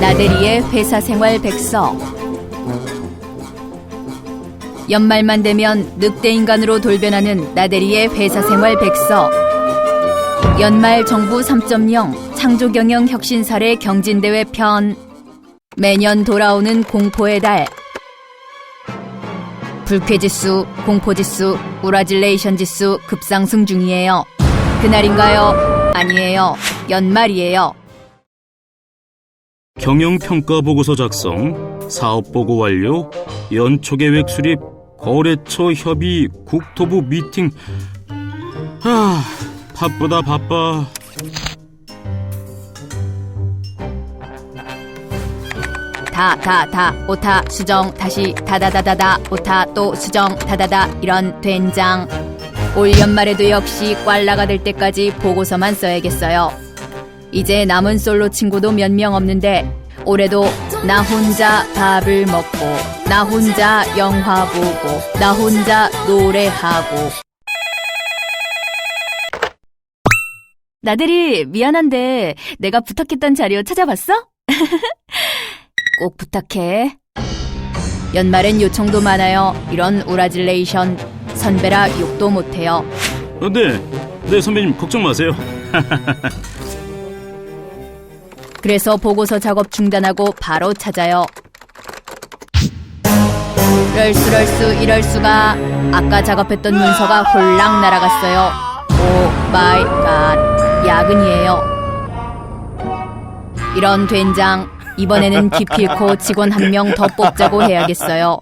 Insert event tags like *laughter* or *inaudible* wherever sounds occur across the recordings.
나대리의 회사 생활 백서 연말만 되면 늑대 인간으로 돌변하는 나대리의 회사 생활 백서 연말 정부 3.0 창조 경영 혁신 사례 경진 대회 편 매년 돌아오는 공포의 달 불쾌지수, 공포지수, 우라질레이션 지수 급상승 중이에요. 그날인가요? 아니에요. 연말이에요. 경영평가 보고서 작성, 사업 보고 완료, 연초 계획 수립, 거래처 협의, 국토부 미팅. 아, 바쁘다 바빠. 다, 다, 다, 오타, 수정, 다시, 다다다다다, 오타, 또 수정, 다다다, 이런 된장. 올 연말에도 역시 꽐라가 될 때까지 보고서만 써야겠어요. 이제 남은 솔로 친구도 몇 명 없는데, 올해도 나 혼자 밥을 먹고, 나 혼자 영화 보고, 나 혼자 노래하고. 나들이 미안한데 내가 부탁했던 자료 찾아봤어? *laughs* 꼭 부탁해. 연말엔 요청도 많아요. 이런 우라질레이션 선배라 욕도 못해요. 어, 네, 네 선배님 걱정 마세요. *laughs* 그래서 보고서 작업 중단하고 바로 찾아요. 럴수 럴수 이럴 수가 아까 작업했던 문서가 홀랑 날아갔어요. 오 마이 갓 야근이에요. 이런 된장 이번에는 기필코 직원 한 명 더 뽑자고 해야겠어요.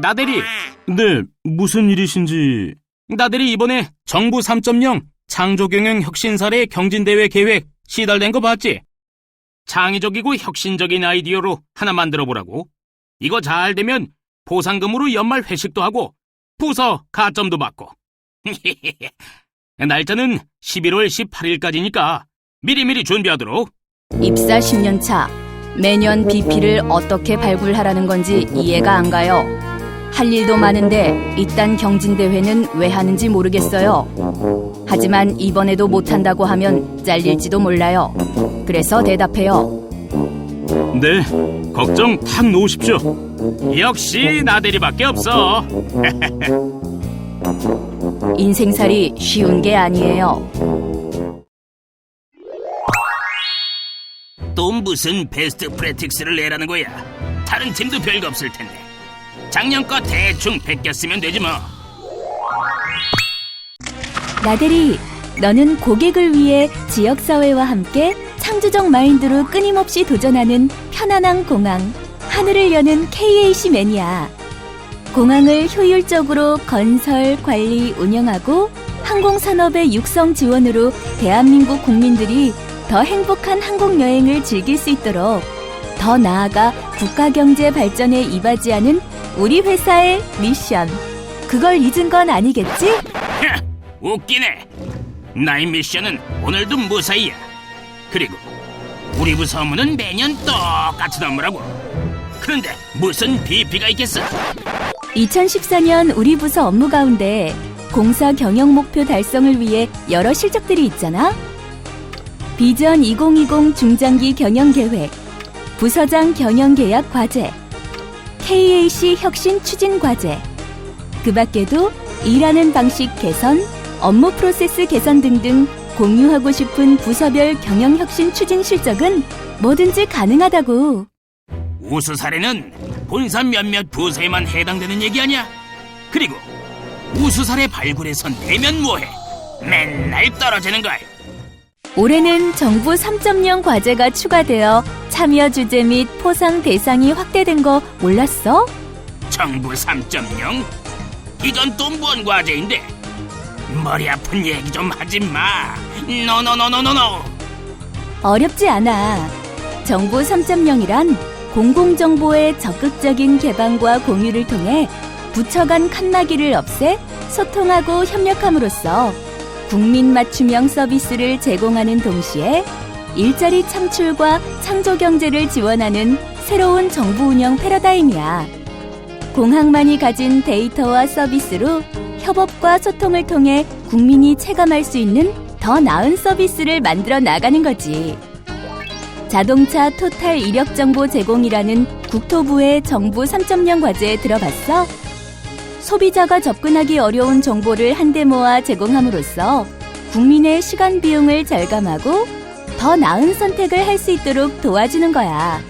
나대리, 네, 무슨 일이신지. 나대리 이번에 정부 3.0 창조경영 혁신 사례 경진대회 계획 시달된 거 봤지? 창의적이고 혁신적인 아이디어로 하나 만들어 보라고. 이거 잘 되면 보상금으로 연말 회식도 하고 부서 가점도 받고. *laughs* 날짜는 11월 18일까지니까 미리미리 준비하도록. 입사 10년 차. 매년 BP를 어떻게 발굴하라는 건지 이해가 안 가요. 할 일도 많은데 이딴 경진대회는 왜 하는지 모르겠어요. 하지만 이번에도 못한다고 하면 잘릴지도 몰라요. 그래서 대답해요. 네, 걱정 탁 놓으십시오. 역시 나대리밖에 없어. *laughs* 인생살이 쉬운 게 아니에요. 또 무슨 베스트 프레틱스를 내라는 거야? 다른 팀도 별거 없을 텐데. 작년 거 대충 베꼈으면 되지 뭐. 나대리, 너는 고객을 위해 지역사회와 함께 창조적 마인드로 끊임없이 도전하는 편안한 공항, 하늘을 여는 KAC 매니아. 공항을 효율적으로 건설, 관리, 운영하고 항공산업의 육성 지원으로 대한민국 국민들이 더 행복한 항공 여행을 즐길 수 있도록 더 나아가 국가 경제 발전에 이바지하는 우리 회사의 미션. 그걸 잊은 건 아니겠지? 웃기네. 나의 미션은 오늘도 무사히야. 그리고 우리 부서 업무는 매년 똑같은 업무라고. 그런데 무슨 BP가 있겠어? 2014년 우리 부서 업무 가운데 공사 경영 목표 달성을 위해 여러 실적들이 있잖아. 비전 2020 중장기 경영 계획, 부서장 경영 계약 과제, KAC 혁신 추진 과제. 그 밖에도 일하는 방식 개선, 업무 프로세스 개선 등등 공유하고 싶은 부서별 경영 혁신 추진 실적은 뭐든지 가능하다고. 우수 사례는 본사 몇몇 부서에만 해당되는 얘기 아니야? 그리고 우수 사례 발굴에서 내면 뭐해? 맨날 떨어지는 걸. 올해는 정부 3.0 과제가 추가되어 참여 주제 및 포상 대상이 확대된 거 몰랐어? 정부 3.0? 이건 또 뭔 과제인데? 머리 아픈 얘기 좀 하지 마. 노노노노노노. 어렵지 않아. 정부 3.0이란 공공정보의 적극적인 개방과 공유를 통해 부처 간 칸막이를 없애 소통하고 협력함으로써 국민 맞춤형 서비스를 제공하는 동시에 일자리 창출과 창조 경제를 지원하는 새로운 정부 운영 패러다임이야. 공항만이 가진 데이터와 서비스로 협업과 소통을 통해 국민이 체감할 수 있는 더 나은 서비스를 만들어 나가는 거지. 자동차 토탈 이력 정보 제공이라는 국토부의 정부 3.0 과제에 들어봤어? 소비자가 접근하기 어려운 정보를 한데 모아 제공함으로써 국민의 시간 비용을 절감하고 더 나은 선택을 할 수 있도록 도와주는 거야.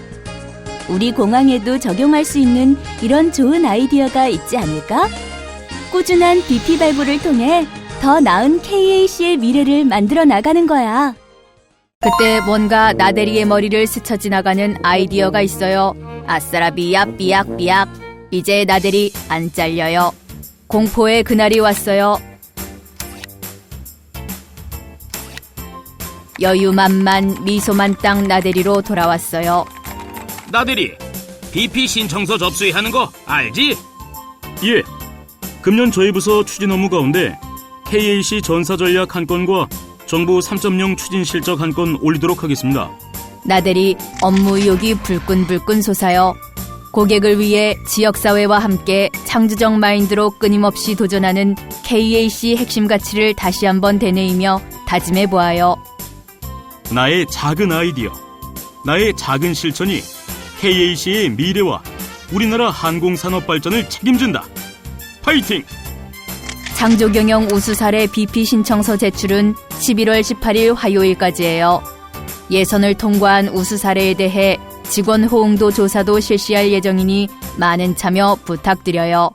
우리 공항에도 적용할 수 있는 이런 좋은 아이디어가 있지 않을까? 꾸준한 BP 발굴을 통해 더 나은 KAC의 미래를 만들어 나가는 거야. 그때 뭔가 나대리의 머리를 스쳐 지나가는 아이디어가 있어요. 아싸라 비약 비약 비약. 이제 나대리 안 잘려요. 공포의 그날이 왔어요. 여유만만 미소만 땅 나대리로 돌아왔어요. 나들이 BP 신청서 접수해야 하는 거 알지? 예. 금년 저희 부서 추진 업무 가운데 KAC 전사 전략 한 건과 정부 3.0 추진 실적 한 건 올리도록 하겠습니다. 나들이 업무 의욕이 불끈불끈 솟아요. 고객을 위해 지역사회와 함께 창조적 마인드로 끊임없이 도전하는 KAC 핵심 가치를 다시 한번 되뇌이며 다짐해 보아요. 나의 작은 아이디어, 나의 작은 실천이 KAC의 미래와 우리나라 항공산업 발전을 책임진다. 파이팅! 창조경영 우수사례 BP 신청서 제출은 11월 18일 화요일까지예요. 예선을 통과한 우수사례에 대해 직원 호응도 조사도 실시할 예정이니 많은 참여 부탁드려요.